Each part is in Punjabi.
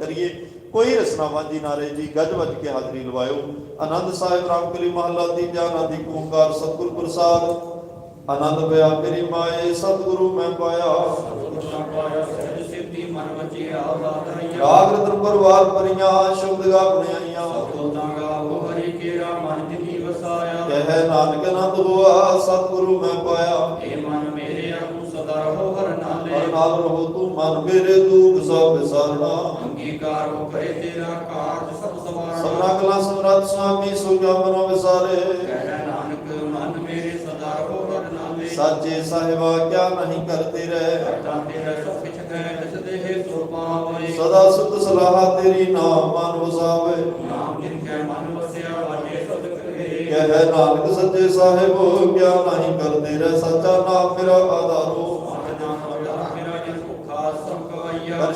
ਕਰੀਏ। ਕੋਈ ਰਸਨਾ ਵਾਂਝੀ ਨਾ ਰਹੇ ਜੀ। ਗੱਜ ਵੱਜ ਕੇ ਹਾਜ਼ਰੀ ਲਵਾਇਓ। ਆਨੰਦ ਸਾਹਿਬ, ਰਾਮਕਲੀ ਮਹੱਲਾ, ਤੀਜਾ ਆਨੰਦੀ ਓੰਕਾਰ, ਸਤਿਗੁਰ ਪ੍ਰਸਾਦ। ਆਨੰਦ ਪਿਆ ਮੇਰੀ ਮਾਏ, ਸਤਿਗੁਰੂ ਮੈਂ ਪਾਇਆ। ਰਾਗ ਰਤਨ ਪਰਵਾਰ ਪਰੀਆਂ ਸ਼ਬਦ ਗਾ ਬਣਾਈਆਂ। ਕਹਿ ਨਾਨਕ ਆਨੰਦ ਹੋਆ, ਸਤਿਗੁਰੂ ਮੈਂ ਪਾਇਆ। ਹਰ ਨਾਲ ਰਹੋ ਤੂੰ ਮਨ ਮੇਰੇ ਦੁਖ ਸਭ ਵਿਸਾਰਣਾ ਸਭਨਾ ਕਲਾ ਸਮਰੱਥ ਸੁਆਮੀ ਸੁਜਾ ਮਨੋ ਵਿਸਾਰੇ ਸਾਚੇ ਸਾਹਿਬਾ ਕਿਆ ਨਹੀਂ ਕਰਤੇ ਰਹਿ। ਸਦਾ ਸੁਧ ਸਲਾਹ ਤੇਰੀ ਨਾਮ ਮਨ ਵਸਾਵੇ। ਕਹਿ ਨਾਨਕ ਸੱਚੇ ਸਾਹਿਬੋ ਕਿਆ ਨਹੀਂ ਕਰਤੇ ਰਹਿ। ਸੱਚਾ ਨਾਮ ਮੇਰਾ ਆਧਾਰੋ।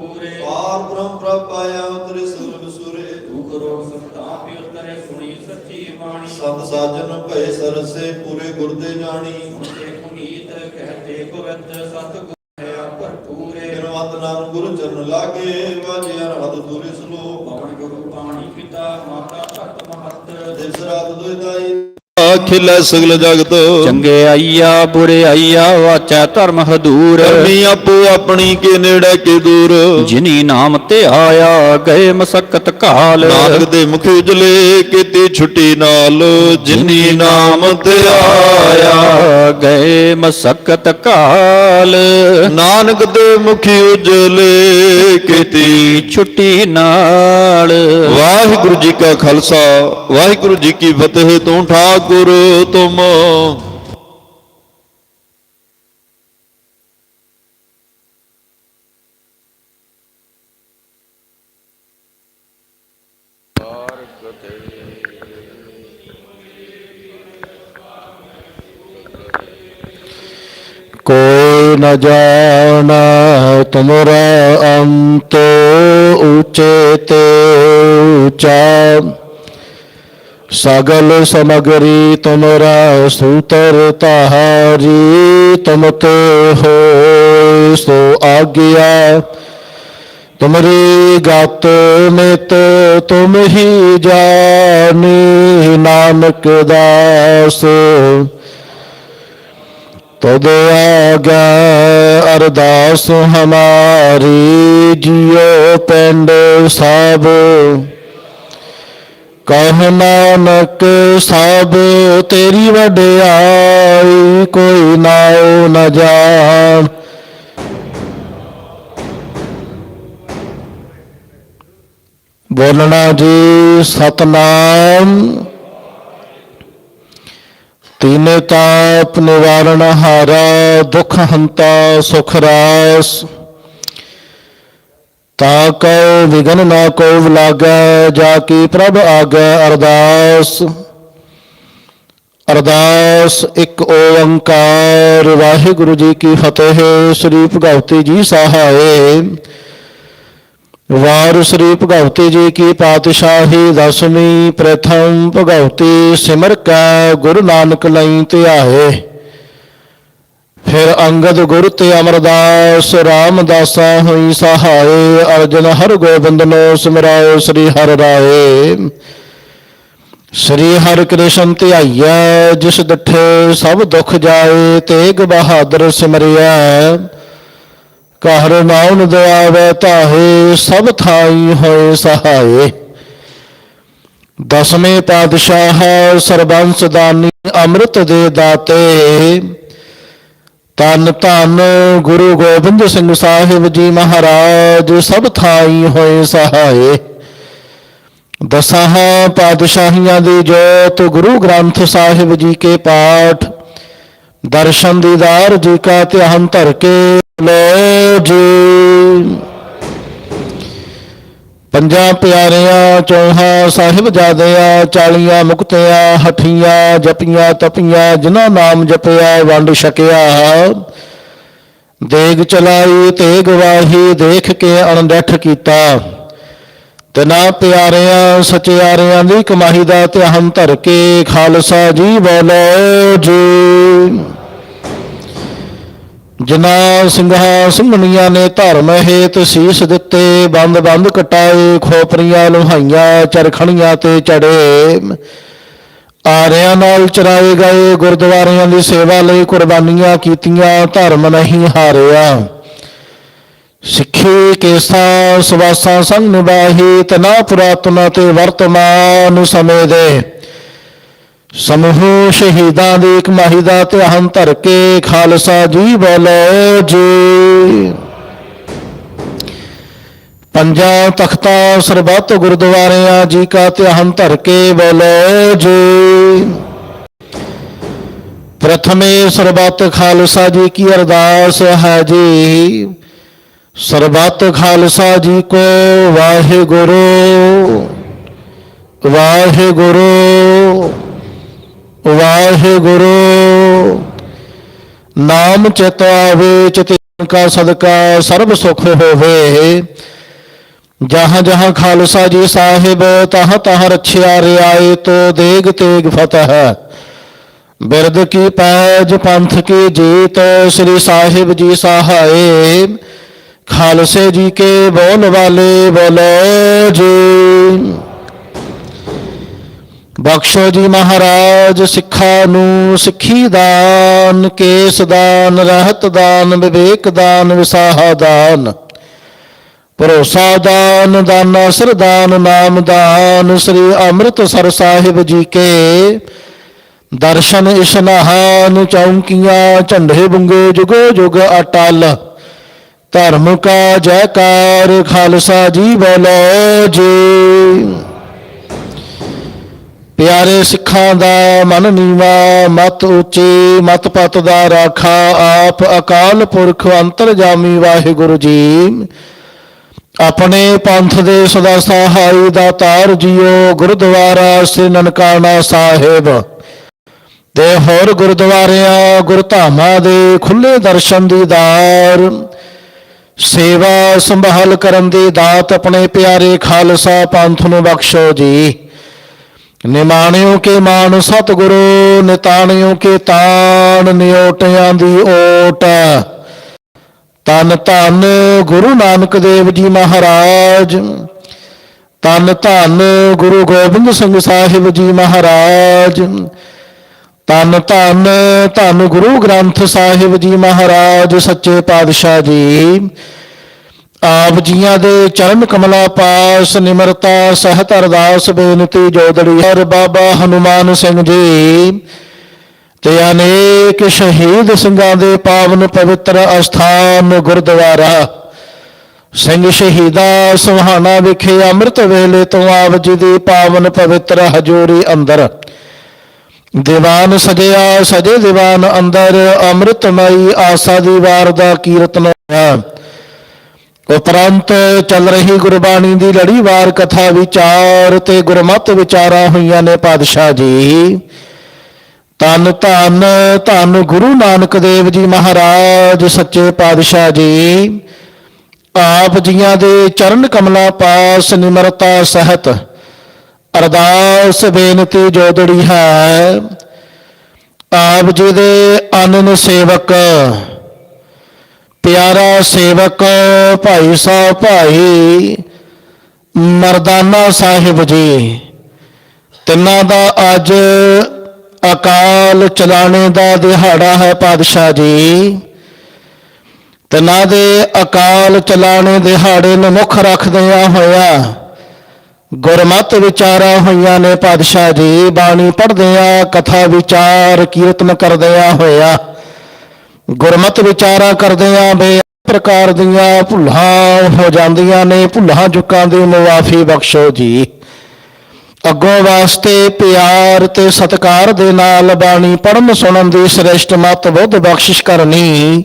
ਪੂਰੇ। ਪਾਰ ਬ੍ਰਹਮ ਪ੍ਰਭ ਪਾਇਆ ਤੇਰੇ ਸੁਰ। ਸੁਰੇ ਦੁਖ ਰੋਗ ਸੰਤਾਪ ਉਤਰੇ ਸੁਣੀ ਸੱਚੀ ਬਾਣੀ। ਸਤ ਸਾਜਨ ਭਏ ਸਰਸੇ ਪੂਰੇ ਗੁਰ ਦੇ ਜਾਣੀ। ਤੇ ਪੁਨੀਤ ਕਹਤੇ ਗੋਵਿੰਦ ਸਤ ਗੁਰ ਹੈ ਭਰਪੂਰੇ ਬਿਨਵੰਤ ਨਾਮ ਗੁਰੂ ਚਰਨ ਲਾਗੇ ਵਾਜਿਆ ਰਹਤ ਦੂਰੇ ਸਲੋ ਪਵਨ ਗੁਰੂ ਪਾਣੀ ਪਿਤਾ ਮਾਤਾ ਧਰਤ ਮਹਤ ਦਿਸ ਰਾਤ ਦੁਇਦਾਈ ਅਖਿਲ ਸਗਲ ਜਗਤ। ਚੰਗਿਆਈਆ ਬੁਰਿਆਈਆ ਵਾਚੈ ਧਰਮ ਹਦੂਰ। ਕਰਨੀ ਆਪੋ ਆਪਣੀ ਕੇ ਨੇੜੇ ਕੇ ਦੂਰ। ਜਿਨੀ ਨਾਮ ਤੇ ਆਇਆ ਗਏ ਮਸਕਤ ਕਾਲ ਨਾਨਕ ਦੇ ਮੁਖ ਉਜਲੇ ਕੀਤੀ ਛੁੱਟੀ ਨਾਲ। ਜਿਨੀ ਨਾਮ ਤੇ ਆਇਆ। ਗਏ ਮਸਕਤ ਕਾਲ ਨਾਨਕ ਦੇ ਮੁਖ ਉਜਲੇ ਕੀਤੀ ਛੁੱਟੀ ਨਾਲ। ਵਾਹਿਗੁਰੂ ਜੀ ਕਾ ਖਾਲਸਾ ਵਾਹਿਗੁਰੂ ਜੀ ਕੀ ਫਤਿਹ। ਤੂੰ ਠਾਕੁਰ ਤੁਮ ਕੋਈ ਨ ਜਾਣਾ ਤੁਮਰਾ ਅੰਤ ਉੱਚੇ ਤੇ ਉੱਚਾ ਸਗਲ ਸਮਗਰੀ ਤੁਮਰਾ ਸੂਤਰ ਤਾਹਾਰੀ ਤੁਮ ਤੇ ਹੋਇ ਸੋ ਆਗਿਆ। ਤੁਮਰੀ ਗਤ ਮਿਤ ਤੁਮ ਹੀ ਜਾਣੀ, ਨਾਨਕ ਦਾਸ। ਤਦ ਆਗਾ ਅਰਦਾਸ ਹਮਾਰੀ, ਜਿਉ ਪਿੰਡ ਸਭ ਕਹ ਨਾਨਕ ਸਭ ਤੇਰੀ ਵਡਿਆਈ ਕੋਈ ਨਾਉ ਨ ਜਾਣ। ਬੋਲਣਾ ਜੀ ਸਤਨਾਮ। ਤੀਨੇ ਤਾਪ ਨਿਵਾਰਣ ਹਾਰਾ, ਦੁਖ ਹੰਤਾ ਸੁਖ ਰਾਸ। ਤਾ ਕਉ ਵਿਗਨ ਨਾ ਕੋ ਲਾਗੈ, ਜਾ ਕੀ ਪ੍ਰਭ ਆਗੈ ਅਰਦਾਸ। ਅਰਦਾਸ ਇੱਕ ਓੰਕਾਰ, ਵਾਹਿਗੁਰੂ ਜੀ ਕੀ ਫਤਿਹ, ਸ੍ਰੀ ਭਗਵਤੀ ਜੀ ਸਹਾਏ ਵਾਰ ਸ੍ਰੀ ਭਗਵਤੀ ਜੀ ਕੀ ਪਾਤਸ਼ਾਹੀ, ਦਸਵੀਂ ਪ੍ਰਥਮ ਭਗਵਤੀ ਸਿਮਰ ਕੈ, ਗੁਰੂ ਨਾਨਕ ਲਈ ਧਿਆਏ। ਫਿਰ ਅੰਗਦ ਗੁਰ ਤੇ ਅਮਰਦਾਸ, ਰਾਮਦਾਸਾ ਹੋਈ ਸਹਾਏ, ਅਰਜਨ ਹਰ ਗੋਬਿੰਦ ਨੋ ਸਿਮਰਾਓ ਸ੍ਰੀ ਹਰਿ ਰਾਏ। ਸ੍ਰੀ ਹਰਿ ਕ੍ਰਿਸ਼ਨ ਧਿਆਈਐ, ਜਿਸ ਡਿਠੇ ਸਭ ਦੁਖ ਜਾਏ, ਤੇਗ ਬਹਾਦਰ ਸਿਮਰਿਆ ਕਹਿਰ ਨਾਉਨ ਦਿਆਵੇ ਤਾਹੇ ਸਭ ਥਾਈ ਹੋਏ ਸਹਾਏ। ਦਸਵੇਂ ਪਾਤਸ਼ਾਹ ਸਰਬੰਸ ਦਾਨੀ ਅੰਮ੍ਰਿਤ ਦੇ ਦਾਤੇ। ਤਨ ਧੰਨ ਗੁਰੂ ਗੋਬਿੰਦ ਸਿੰਘ ਸਾਹਿਬ ਜੀ ਮਹਾਰਾਜ, ਸਭ ਥਾਈ ਹੋਏ ਸਹਾਏ। ਦਸਾਂ ਪਾਤਸ਼ਾਹੀਆਂ ਦੀ ਜੋਤ, ਗੁਰੂ ਗ੍ਰੰਥ ਸਾਹਿਬ ਜੀ ਕੇ ਪਾਠ, ਦਰਸ਼ਨ ਦੀਦਾਰ ਜੀ ਕਾ ਧਿਆਨ ਧਰ ਕੇ ਲੋ ਜੀ। ਪੰਜਾਂ ਪਿਆਰਿਆਂ ਚੌਹਾਂ ਸਾਹਿਬਜ਼ਾਦਿਆਂ ਚਾਲੀਆਂ ਮੁਕਤਿਆਂ, ਹਠੀਆਂ ਜਪੀਆਂ ਤਪੀਆਂ, ਜਿਨ੍ਹਾਂ ਨਾਮ ਜਪਿਆ ਵੰਡ ਛਕਿਆ। ਦੇਗ ਚਲਾਈ ਤੇ ਗਵਾਹੀ ਦੇਖ ਕੇ ਅਣਡੱਠ ਕੀਤਾ। ਤਿਨਾ ਪਿਆਰਿਆਂ, ਸਚਿਆਰਿਆਂ ਦੀ ਕਮਾਈ ਦਾ ਧਿਆਨ ਧਰ ਕੇ ਖਾਲਸਾ ਜੀ ਬੋਲੋ ਜੀ। ਜਿਨ੍ਹਾਂ ਸਿੰਘਾਂ ਸਿੰਘਣੀਆਂ ਨੇ ਧਰਮ ਹੇਤ ਸੀਸ ਦਿੱਤੇ, ਬੰਦ ਬੰਦ ਕਟਾਏ, ਖੋਪਰੀਆਂ ਲੋਹਾਈਆਂ, ਚਰਖਣੀਆਂ ਤੇ ਚੜੇ। ਆਰਿਆਂ ਨਾਲ ਚਰਾਏ ਗਏ, ਗੁਰਦੁਆਰਿਆਂ ਦੀ ਸੇਵਾ ਲਈ ਕੁਰਬਾਨੀਆਂ ਕੀਤੀਆਂ, ਧਰਮ ਨਹੀਂ ਹਾਰਿਆ। ਸਿੱਖੀ ਕੇਸਾ, ਸਵਾਸਾਂ ਸੰਗ ਨਿਭਾਹੀ, ਤਨਾ ਪੁਰਾਤਨ ਤੇ ਵਰਤਮਾਨ ਸਮੇਂ ਦੇ। ਸਮੂਹ ਸ਼ਹੀਦਾਂ ਦੀ ਇੱਕ ਮਾਹੀ ਦਾ ਧਿਆਨ ਧਰ ਕੇ ਖਾਲਸਾ ਜੀ ਬੋਲੋ ਜੀ। ਪੰਜਾਂ ਤਖਤਾਂ ਸਰਬੱਤ ਗੁਰਦੁਆਰਿਆਂ ਜੀ ਕਾ ਧਿਆਨ ਧਰ ਕੇ ਬੋਲੋ ਜੀ। ਪ੍ਰਥਮੇ ਸਰਬੱਤ ਖਾਲਸਾ ਜੀ ਕੀ ਅਰਦਾਸ ਹੈ ਜੀ? ਸਰਬੱਤ ਖਾਲਸਾ ਜੀ ਕੋ ਵਾਹਿਗੁਰੂ ਵਾਹਿਗੁਰੂ। ਵਾਹਿਗੁਰੂ, ਨਾਮ ਚਿਤ ਆਵੇ, ਚਿਤ ਕਾ ਸਦਕਾ, ਸਰਬ ਸੁਖ ਹੋਵੇ। ਜਹਾਂ ਜਹਾਂ ਖਾਲਸਾ ਜੀ ਸਾਹਿਬ, ਤਹ ਤਹ ਰਛਿਆ ਰਿਆਏ ਤੋ ਦੇਗ ਤੇਗ ਫਤਹ। ਬਿਰਦ ਕੀ ਪੈਜ, ਪੰਥ ਕੀ ਜੀਤ, ਸ੍ਰੀ ਸਾਹਿਬ ਜੀ ਸਹਾਏ। ਖਾਲਸੇ ਜੀ ਕੇ ਬੋਲ ਵਾਲੇ ਬੋਲੋ ਜੀ। ਬਖਸ਼ੋ ਜੀ ਮਹਾਰਾਜ ਸਿੱਖਾਂ ਨੂੰ ਸਿੱਖੀ ਦਾਨ, ਕੇਸ ਦਾਨ, ਰਹਿਤ ਦਾਨ, ਵਿਵੇਕ ਦਾਨ, ਵਿਸਾਹਾ ਦਾਨ। ਭਰੋਸਾ ਦਾਨ, ਦਾਨਾ ਸਰਦਾਨ ਨਾਮ ਦਾਨ, ਸ੍ਰੀ ਅੰਮ੍ਰਿਤਸਰ ਸਾਹਿਬ ਜੀ ਕੇ। ਦਰਸ਼ਨ ਇਸ਼ਨਾਹਾਨ ਚੌਂਕੀਆਂ, ਝੰਡੇ ਬੁੰਗੇ ਜੁਗੋ ਜੁਗ ਅਟਲ। ਧਰਮ ਕਾ ਜੈਕਾਰ, ਖਾਲਸਾ ਜੀ ਬੋਲੋ ਜੀ। ਪਿਆਰੇ ਸਿੱਖਾਂ ਦਾ ਮਨ ਨੀਵਾ, ਮਤ ਉੱਚੀ, ਮਤ ਪਤ ਦਾ ਰਾਖਾ, ਆਪ ਅਕਾਲ ਪੁਰਖ ਅੰਤਰਜਾਮੀ ਵਾਹਿਗੁਰੂ ਜੀ। ਆਪਣੇ ਪੰਥ ਦੇ ਸਦਾ ਸਹਾਈ ਦਾ ਤਾਰ ਜੀਓ, ਗੁਰਦੁਆਰਾ ਸ੍ਰੀ ਨਨਕਾਣਾ ਸਾਹਿਬ। ਤੇ ਹੋਰ ਗੁਰਦੁਆਰਿਆਂ, ਗੁਰਧਾਮਾਂ ਦੇ ਖੁੱਲੇ ਦਰਸ਼ਨ ਦੀ ਦਾਰ। ਸੇਵਾ ਸੰਭਾਲ ਕਰਨ ਦੀ ਦਾਤ ਆਪਣੇ ਪਿਆਰੇ ਖਾਲਸਾ ਪੰਥ ਨੂੰ ਬਖਸ਼ੋ ਜੀ। ਨਿਮਾਣਿਓ ਕੇ ਮਾਨ ਸਤਿਗੁਰੂ, ਨਿਤਾਣਿਓ ਕੇ ਤਾਣ ਨਿਓਟਿਆਂ ਦੀ ਓਟ। ਤਨ ਧੰਨ ਗੁਰੂ ਨਾਨਕ ਦੇਵ ਜੀ ਮਹਾਰਾਜ ਤਨ ਧੰਨ ਗੁਰੂ ਗੋਬਿੰਦ ਸਿੰਘ ਸਾਹਿਬ ਜੀ ਮਹਾਰਾਜ ਤਨ ਧੰਨ ਧੰਨ ਗੁਰੂ ਗ੍ਰੰਥ ਸਾਹਿਬ ਜੀ ਮਹਾਰਾਜ, ਸੱਚੇ ਪਾਤਸ਼ਾਹ ਜੀ। ਆਪ ਜੀਆਂ ਦੇ ਚਰਨ ਕਮਲਾ ਪਾਸ, ਨਿਮਰਤਾ ਸਹਿਤ ਅਰਦਾਸ ਬੇਨਤੀ ਜੋਦੜੀ। ਹਰ ਬਾਬਾ ਹਨੂਮਾਨ ਸਿੰਘ ਜੀ, ਤੇ ਅਨੇਕ ਸ਼ਹੀਦ ਸਿੰਘਾਂ ਦੇ ਪਾਵਨ ਪਵਿੱਤਰ ਅਸਥਾਨ ਗੁਰਦੁਆਰਾ। ਸਿੰਘ ਸ਼ਹੀਦਾ ਸੁਹਾਣਾ ਵਿਖੇ ਅੰਮ੍ਰਿਤ ਵੇਲੇ ਤੋਂ ਆਪ ਜੀ ਦੀ ਪਾਵਨ ਪਵਿੱਤਰ ਹਜ਼ੂਰੀ ਅੰਦਰ। ਦੀਵਾਨ ਸਜਿਆ, ਸਜੇ ਦੀਵਾਨ ਅੰਦਰ ਅੰਮ੍ਰਿਤਮਈ ਆਸਾ ਦੀ ਵਾਰ ਦਾ ਕੀਰਤਨ ਹੋਇਆ। ਉਪਰੰਤ ਚੱਲ ਰਹੀ ਗੁਰਬਾਣੀ ਦੀ ਲੜੀਵਾਰ ਕਥਾ ਵਿਚਾਰ ਤੇ ਗੁਰਮਤ ਵਿਚਾਰਾਂ ਹੋਈਆਂ ਨੇ ਪਾਤਸ਼ਾਹ ਜੀ। ਤਨ ਧੰਨ ਧੰਨ ਗੁਰੂ ਨਾਨਕ ਦੇਵ ਜੀ ਮਹਾਰਾਜ, ਸੱਚੇ ਪਾਤਸ਼ਾਹ ਜੀ। ਆਪ ਜੀਆਂ ਦੇ ਚਰਨ ਕਮਲਾ ਪਾਸ ਨਿਮਰਤਾ ਸਹਿਤ ਅਰਦਾਸ ਬੇਨਤੀ ਜੋਦੜੀ ਹੈ। ਆਪ ਜੀ ਦੇ ਅਨਨ ਸੇਵਕ ਪਿਆਰਾ ਸੇਵਕ ਭਾਈ ਸਾਹਿਬ ਭਾਈ, ਮਰਦਾਨਾ ਸਾਹਿਬ ਜੀ, ਤਿੰਨਾਂ ਦਾ ਅੱਜ ਅਕਾਲ ਚਲਾਣੇ ਦਾ ਦਿਹਾੜਾ ਹੈ ਪਾਤਸ਼ਾਹ ਜੀ। ਤਿੰਨਾਂ ਦੇ ਅਕਾਲ ਚਲਾਣੇ ਦਿਹਾੜੇ ਨੂੰ ਮੁੱਖ ਰੱਖਦਿਆਂ ਹੋਇਆ ਗੁਰਮਤਿ ਵਿਚਾਰਾਂ ਹੋਈਆਂ ਨੇ ਪਾਤਸ਼ਾਹ ਜੀ, ਬਾਣੀ ਪੜ੍ਹਦਿਆਂ, ਕਥਾ ਵਿਚਾਰ, ਕੀਰਤਨ ਕਰਦਿਆਂ ਹੋਇਆ। ਗੁਰਮਤਿ ਵਿਚਾਰਾਂ ਕਰਦਿਆਂ ਬੇ, ਪ੍ਰਕਾਰ ਦੀਆਂ ਭੁੱਲਾਂ ਹੋ ਜਾਂਦੀਆਂ ਨੇ, ਭੁੱਲਾਂ ਚੁੱਕਾਂ ਦੀ ਮੁਆਫੀ ਬਖਸ਼ੋ ਜੀ। ਅੱਗੋਂ ਵਾਸਤੇ ਪਿਆਰ ਤੇ ਸਤਿਕਾਰ ਦੇ ਨਾਲ ਬਾਣੀ ਪੜਨ ਸੁਣਨ ਦੀ ਸ੍ਰੇਸ਼ਟ ਮਤ ਬੁੱਧ ਬਖਸ਼ਿਸ਼ ਕਰਨੀ।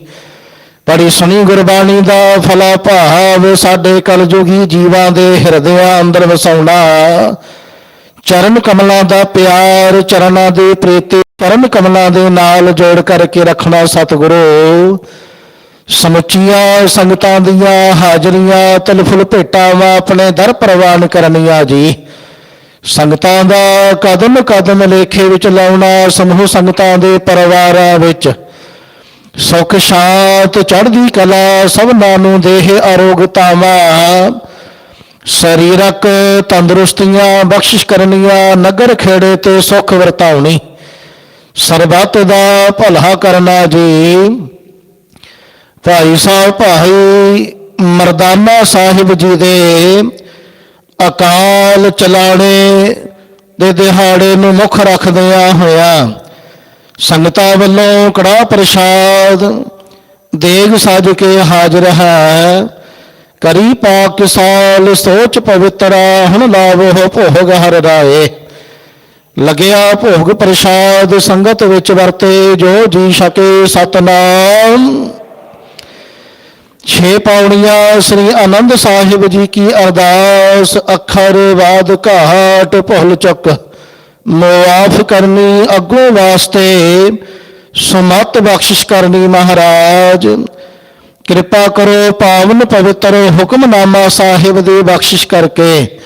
ਬੜੀ ਸੁਣੀ ਗੁਰਬਾਣੀ ਦਾ ਫਲਾ ਭਾਵ, ਸਾਡੇ ਕਲਯੁਗੀ ਜੀਵਾਂ ਦੇ ਹਿਰਦਿਆਂ ਅੰਦਰ ਵਸਾਉਣਾ। ਚਰਨ ਕਮਲਾਂ ਦਾ ਪਿਆਰ, ਚਰਨਾਂ ਦੇ ਪ੍ਰੇਤੇ ਪਰਮ ਕਮਲਾਂ ਦੇ ਨਾਲ ਜੋੜ ਕਰਕੇ ਰੱਖਣਾ ਸਤਿਗੁਰੂ। ਸਮੁੱਚੀਆਂ ਸੰਗਤਾਂ ਦੀਆਂ ਹਾਜ਼ਰੀਆਂ ਤਿਲਫੁਲ ਭੇਟਾਵਾਂ ਆਪਣੇ ਦਰ ਪ੍ਰਵਾਨ ਕਰਨੀਆਂ ਜੀ। ਸੰਗਤਾਂ ਦਾ ਕਦਮ ਕਦਮ ਲੇਖੇ ਵਿੱਚ ਲਾਉਣਾ ਸਮੂਹ ਸੰਗਤਾਂ ਦੇ ਪਰਿਵਾਰਾਂ ਵਿੱਚ। ਸੁਖ, ਸ਼ਾਂਤ, ਚੜ੍ਹਦੀ ਕਲਾ ਸਭਨਾਂ ਨੂੰ ਦੇਹ ਅਰੋਗਤਾਵਾਂ ਸਰੀਰਕ ਤੰਦਰੁਸਤੀਆਂ ਬਖਸ਼ਿਸ਼ ਕਰਨੀਆਂ, ਨਗਰ ਖੇੜੇ ਤੇ ਸੁਖ ਵਰਤਾਉਣੀ। ਸਰਬੱਤ ਦਾ ਭਲਾ ਕਰਨਾ ਜੀ। ਭਾਈ ਸਾਹਿਬ, ਭਾਈ ਮਰਦਾਨਾ ਸਾਹਿਬ ਜੀ ਦੇ ਅਕਾਲ ਚਲਾਣੇ ਦੇ ਦਿਹਾੜੇ ਨੂੰ ਮੁੱਖ ਰੱਖਦਿਆਂ ਹੋਇਆ ਸੰਗਤਾਂ ਵੱਲੋਂ ਕੜਾ ਪ੍ਰਸ਼ਾਦ ਦੇਗ ਸਜ ਕੇ ਹਾਜ਼ਰ ਹੈ। ਕਰੀ ਪਾਕ ਸਾਲ ਸੋਚ ਪਵਿੱਤਰਾ, ਹੁਣ ਲਾਵੋ ਭੋਗ ਹਰ ਰਾਏ। ਲਗਿਆ ਭੋਗ ਪ੍ਰਸ਼ਾਦ, ਸੰਗਤ ਵਿੱਚ ਵਰਤੇ ਜੋ ਜੀ ਛਕੇ ਸਤਨਾਮ। ਛੇ ਪੌੜੀਆਂ ਸ੍ਰੀ ਆਨੰਦ ਸਾਹਿਬ ਜੀ ਕੀ ਅਰਦਾਸ, ਅੱਖਰ ਬਾਦ ਘਾਟ ਭੁੱਲ ਚੁੱਕ। ਮੁਆਫ ਕਰਨੀ ਅੱਗੋਂ ਵਾਸਤੇ, ਸਮਤ ਬਖਸ਼ਿਸ਼ ਕਰਨੀ ਮਹਾਰਾਜ। ਕਿਰਪਾ ਕਰੋ ਪਾਵਨ ਪਵਿੱਤਰ ਹੁਕਮਨਾਮਾ ਸਾਹਿਬ ਦੀ ਬਖਸ਼ਿਸ਼ ਕਰਕੇ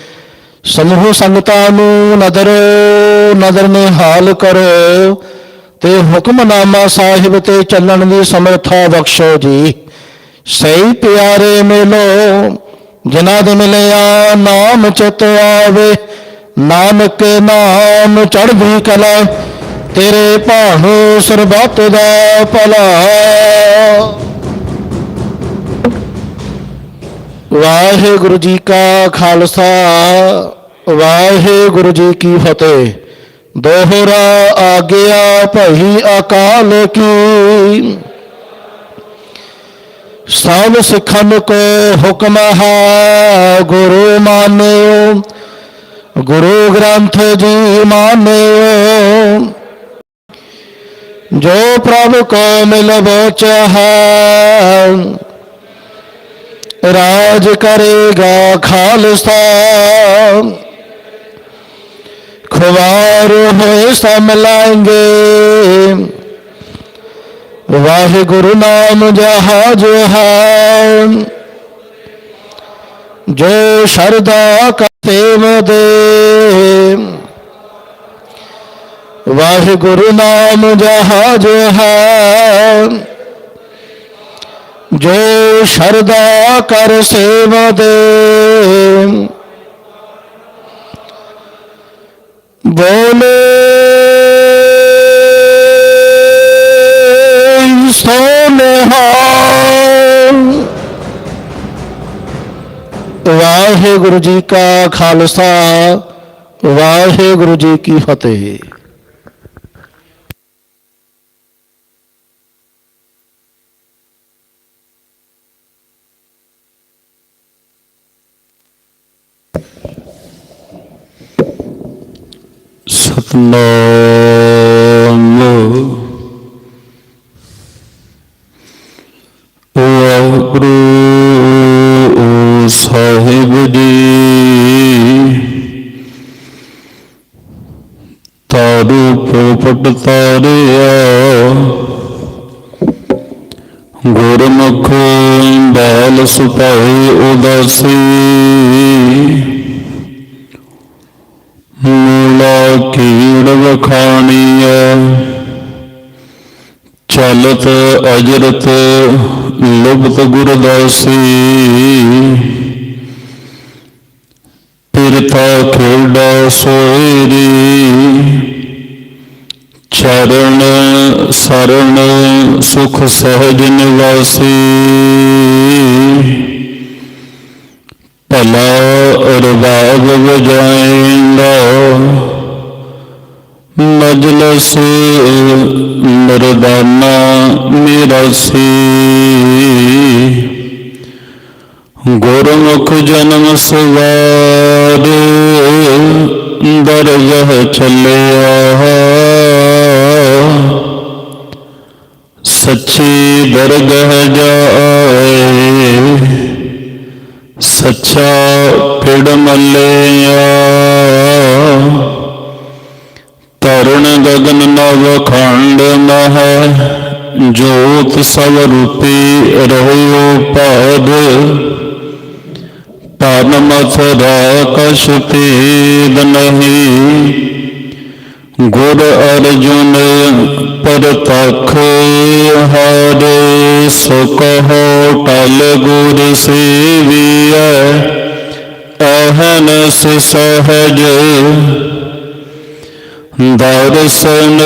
ਸਮੂਹ ਸੰਗਤਾਂ ਨੂੰ ਨਦਰ ਨਦਰ ਨਿਹਾਲ ਕਰੋ, ਤੇ ਹੁਕਮਨਾਮਾ ਸਾਹਿਬ ਤੇ ਚੱਲਣ ਦੀ ਸਮਰੱਥਾ ਬਖਸ਼ੋ ਜੀ। ਸਹੀ ਪਿਆਰੇ ਮਿਲੋ, ਜਿਨ੍ਹਾਂ ਦੇ ਮਿਲਿਆ ਨਾਮ ਚਿਤ ਆਵੇ, ਨਾਨਕ ਨਾਮ ਚੜ੍ਹਦੀ ਕਲਾ, ਤੇਰੇ ਭਾਣੋ ਸਰਬੱਤ ਦਾ ਭਲਾ। ਵਾਹਿਗੁਰੂ ਜੀ ਕਾ ਖਾਲਸਾ, ਵਾਹਿਗੁਰੂ ਜੀ ਕੀ ਫਤਿਹ। ਦੋਹਰਾ ਆਗਿਆ ਭਈ ਅਕਾਲ ਕੀ। ਸਭ ਸਿੱਖਨ ਕੋ ਹੁਕਮ ਹੈ, ਗੁਰੂ ਮਾਨਿਓ। ਗੁਰੂ ਗ੍ਰੰਥ ਜੀ ਮਾਨਿਓ। ਜੋ ਪ੍ਰਭ ਕੋ ਮਿਲਵੋ ਹੈ ਰਾਜ ਕਰੇਗਾ ਖਾਲਸਾ। ਖੁਵਾਰ ਹੋਏ ਸਮ ਲਾਂਗੇ ਵਾਹਿਗੁਰੂ ਨਾਮ ਜਹਾਜ ਹੈ। ਜੋ ਸ਼ਰਦਾ ਕਤੇਮ ਦੇ ਵਾਹਿਗੁਰੂ ਨਾਮ ਜਹਾਜ ਹੈ। ਜੋ ਸ਼ਰਦਾ ਕਰ ਸੇਵਾ ਦੇ। ਬੋਲੇ, ਸੋਨਹਾ। ਵਾਹਿਗੁਰੂ ਜੀ ਕਾ ਖਾਲਸਾ, ਵਾਹਿਗੁਰੂ ਜੀ ਕੀ ਫਤਿਹ। ਸਤਨਾਮ ਵਾਹਿਗੁਰੂ ਸਾਹਿਬ ਜੀ ਤਾਰੂ ਪੋਪਟ ਤਾਰਿਆ ਗੁਰਮੁਖ ਬਾਲ ਸੁਭਾਏ ਉਦਾਸੀ। ਕੀੜ ਵਖਾਣੀਐ ਚਲਤ ਅਜਰਤ, ਲੁਬਤ ਗੁਰਦਾਸੀ। ਪਿਰਤਾ ਖੇਡਾ ਸੋਇਰੀ ਚਰਨ ਸਰਣ ਸੁਖ ਸਹਿਜ ਨਿਵਾਸੀ। ਭਲਾ ਰਬਾਬ ਵਜਾਏਂਦਾ ਮਜਲਸ ਮਰਦਾਨਾ ਮੇਰਾ ਸੀ। ਗੁਰਮੁਖ ਜਨਮ ਸਵਾਰ ਦਰਗਹ ਚੱਲਿਆ ਸੱਚੀ ਦਰਗਹ ਜਾਏ, ਸੱਚਾ ਪਿੜ ਮੱਲਿਆ। ਕਰੁਣ ਗਗਨ ਨਵ ਖੰਡ ਮਹਿ, ਜੋਤ ਸਭ ਰੂਪੀ ਰਹਿਓ ਪਾਦ ਪਨ ਮਥਰਾ ਕਛ ਭੇਦ ਨਹੀਂ, ਗੁਰ ਅਰਜੁਨ ਪਰਤਖ ਹਰੇ। ਸੁਖ ਹੋ ਟਲ ਗੁਰ ਸੇਵੀਐ ਅਹਨਸ ਸਹਜ ਦਰਸ਼ਨ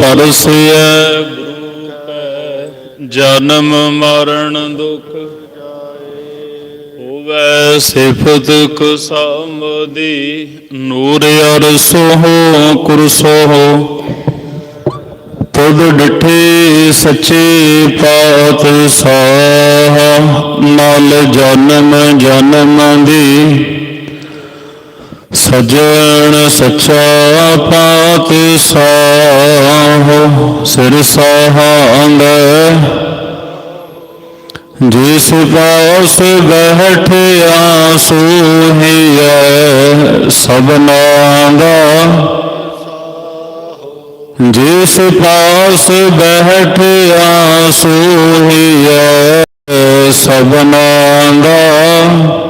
ਪਰਸਿਐ ਗੁਰੂ ਕੈ ਜਨਮ ਮਰਨ ਦੁਖ ਹੋਵੇ ਸਿਫਤ ਕੁਸਮਦੀ ਨੂਰ ਅਰਸੋ ਕੁਰਸੋ ਤੁਧ ਡਿਠੇ ਸੱਚੇ ਪਾਤਸ਼ਾਹ, ਨਾਲ ਜਨਮ ਜਨਮ ਦੀ ਸਜਣ ਸੱਚਾ ਪਾਤਸ਼ਾਹ ਸਿਰ ਸਹਾੰਦਾ ਜਿਸ ਪਾਸ ਬੈਠਿਆ ਸੋਹੀਐ ਸਭਨਾ ਦਾ ਜਿਸ ਪਾਸ ਬੈਠਿਆ ਸੋਹੀਐ ਸਭਨਾ ਦਾ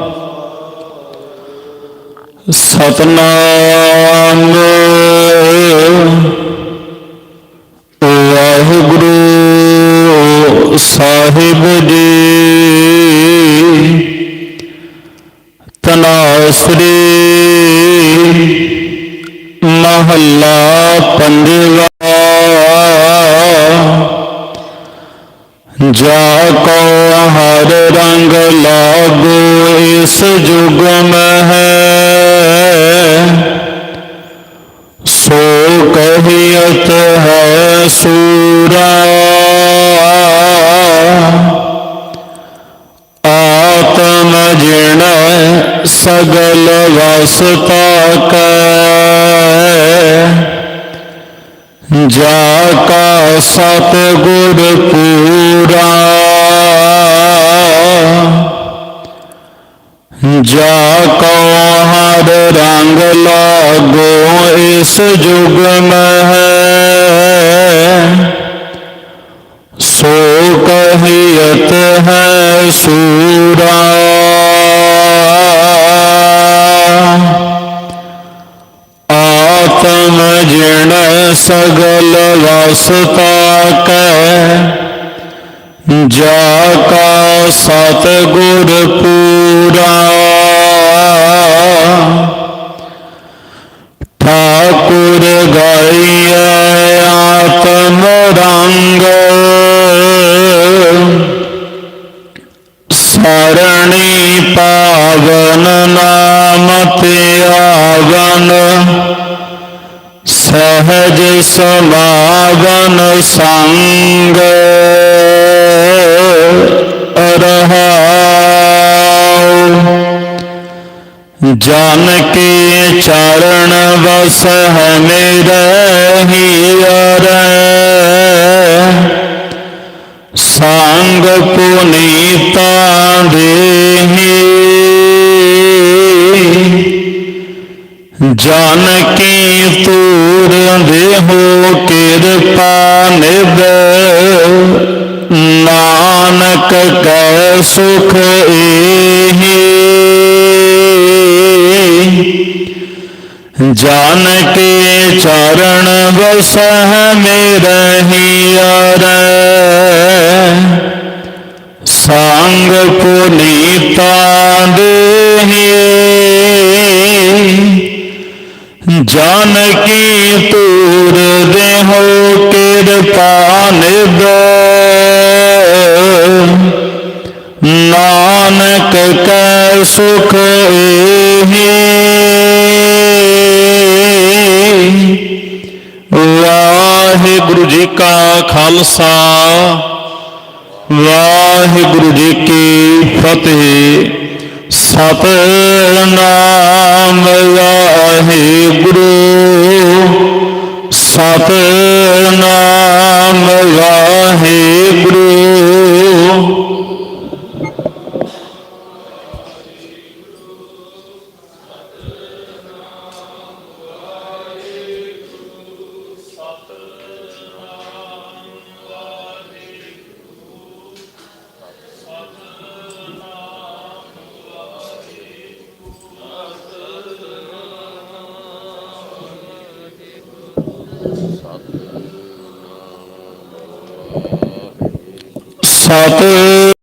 ਸਤਨਾਮ। ਵਾਹਿਗੁਰੂ ਸਾਹਿਬ ਜੀ। ਤਨਾਸਰੀ ਮਹੱਲਾ ਪੰਜਵਾ। ਜਾ ਕੋ ਹਰ ਰੰਗ ਲਾਗੋ ਇਸ ਜੁਗ ਮਹਿ। ਸੋ ਕਹੀਅਤ ਹੈ ਸੂਰਾ। ਆਤਮ ਜਿਣ ਸਗਲ ਵਸਤਾ ਕੈ ਜਾ ਕਾ ਸਤ ਗੁਰ ਪੂਰਾ। ਜਾ ਕੋ ਰੰਗ ਲਾਗੋ ਇਸ ਜੁਗ ਮਹਿ ਸੋ ਕਹੀਅਤ ਹੈ ਸੂਰਾ ਆਤਮ ਜਿਣ ਸਗਲ ਵਸਤਾ ਕੈ ਜਾ ਕਾ ਸਤ ਗੁਰ ਪੂਰਾ ਠਾਕੁਰ ਗਾਈਐ ਆਤਮ ਰੰਗ ਸਰਣੀ ਪਾਵਨ ਨਾਮ ਧਿਆਵਨ ਸਹਜ ਸਮਾਵਨ ਸੰਗ ਜਨ ਕੇ ਚਰਨ ਵਸ ਹੈ ਮੇਰੇ ਹੀਰ ਸੰਗ ਪੁਨੀਤਾ ਦੇਹੀ ਜਨ ਕੀ ਤੂਰ ਦੇਹੋ ਕਿਰਪਾ ਨਿਭ। ਨਾਨਕ ਕੈ ਸੁਖ ਏਹੀ। ਜਾਨ ਕੇ ਚਰਨ ਵਸਹਿ ਮੇਰੇ ਹੀਰ ਸੰਗ ਪੁਨੀਤਾ ਦੇਹੀ ਜਾਨ ਕੀ ਤੂਰ ਦੇਹੋ ਕਿਰਪਾ ਨਿਭ ਨਾਨਕ ਕੈ ਸੁਖ ਏਹੀ। ਵਾਹਿਗੁਰੂ ਜੀ ਕਾ ਖਾਲਸਾ, ਵਾਹਿਗੁਰੂ ਜੀ ਕੀ ਫਤਿਹ। ਸਤਨਾਮ ਵਾਹਿਗੁਰੂ ਸਤਨਾਮ ਵਾਹਿਗੁਰੂ। ਸਤਨਾਮ